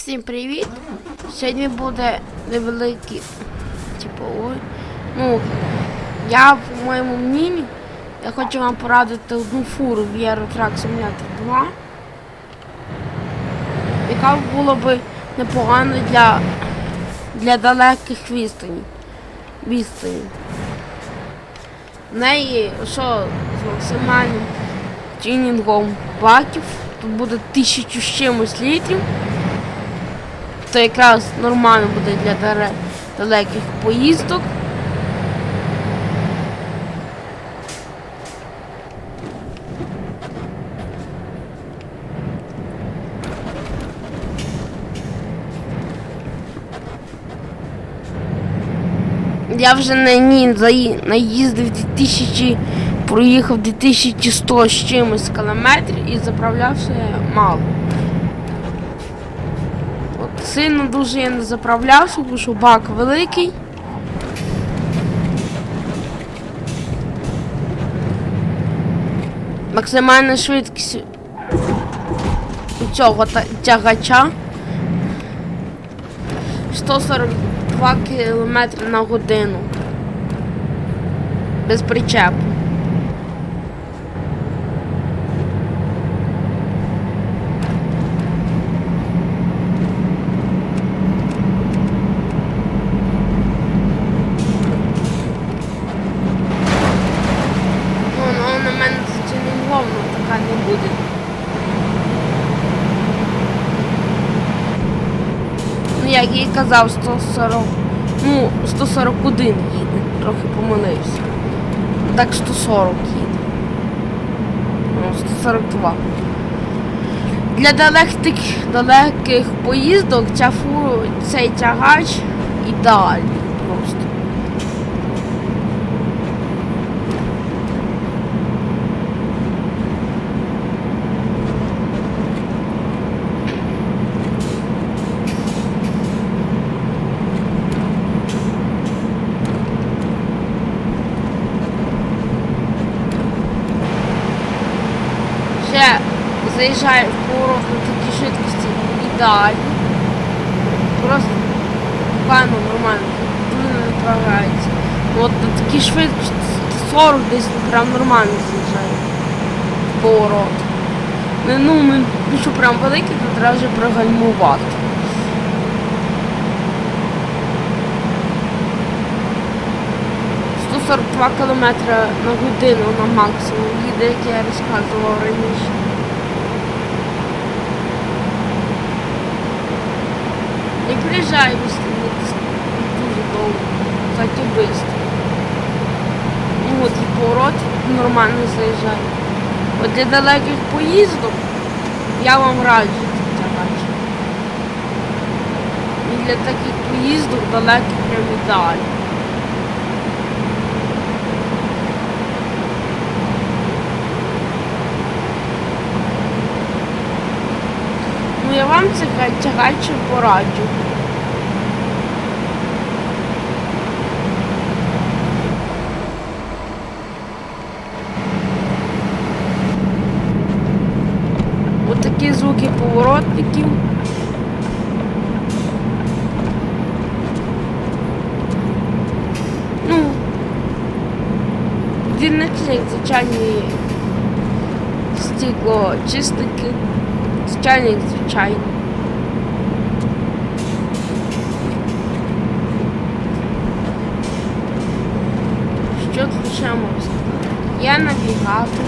Всім привіт! Сьогодні буде невеликий, типу, ой, ну, я в моєму міні, я хочу вам порадити одну фуру в Eurotrack Simulator 2, яка була би непогана для, для далеких відстанів. відстанів. В неї що з максимальним тюнінгом баків, тут буде тисячу з чимось літрів то якраз нормально буде для далеких поїздок. Я вже на ній наїздив 2000, проїхав 2100 з чимось кілометрів і заправлявся мало. Сильно дуже я не заправлявся, тому що бак великий. Максимальна швидкість у цього тягача 142 км на годину. Без причепу. Ну, ну на мене зачинговно така не буде. Ну, як я і казав, 140. Ну, 141 їде. Трохи помилився. Так 140 їде. Ну, 142. Для далеких, далеких поїздок ця фу, цей тягач ідеальний просто. Ще заїжджає в поворот на такій швидкості ідеально. Просто буквально нормально, не відправляється. От на такій швидкості 40 десь прям нормально заїжджає. в Поворот. Ну, ну, що прям великий, то треба вже прогальмувати. ...142 км на годину на максимум їде, як я розказував раніше. Не приїжджай быстрее, дуже довго, кстати, быстро. Ну от і поворот нормально заїжджає. От для далеких поїздок я вам раджу цей тягач. І для таких поїздок далеких прям ідеально. Ну я вам це тягаче пораджу. Отакі звуки поворотників. Ну, дільниці, як звичайні стекло чистики, звичайні, як звичайні. Що тут ще можна сказати? Є навігатор,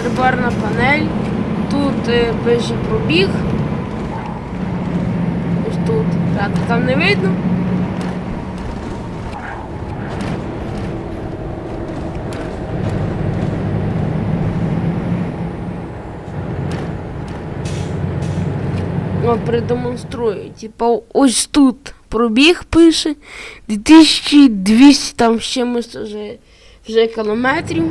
приборна панель, тут пише пробіг. Ось тут. Так, там не видно. О, продемонструю. Типа ось тут пробіг пише 2200 там з чимось вже, вже кілометрів.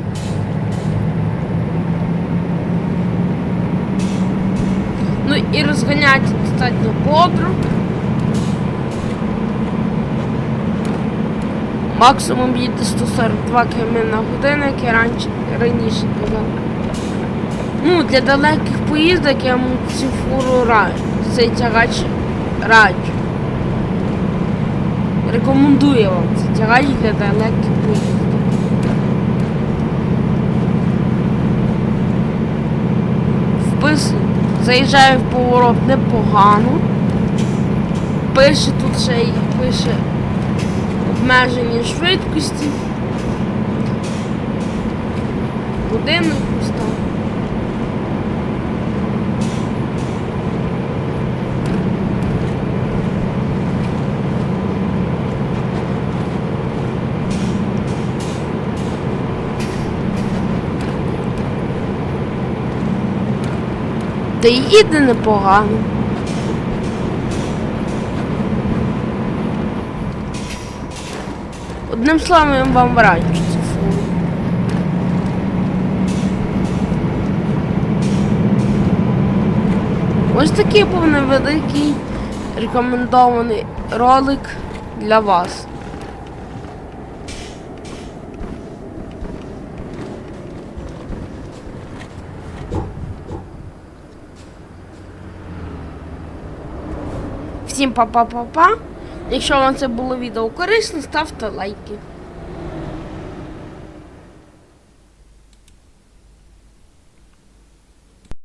Ну і розганяти достатньо бодро. Максимум їде 142 км на годину, як я раніше, раніше казав. Ну, для далеких поїздок я вам цю фуру раджу. Цей тягач раджу. Рекомендую вам цей тягач для далеких поїздок. Впис заїжджає в поворот непогано. Пише тут ще й пише обмежені швидкості. Будинок Та й їде непогано. Одним словом, вам раджу цю. Ось такий був невеликий рекомендований ролик для вас. Всім па-па-па-па. Якщо вам це було відео корисно, ставте лайки.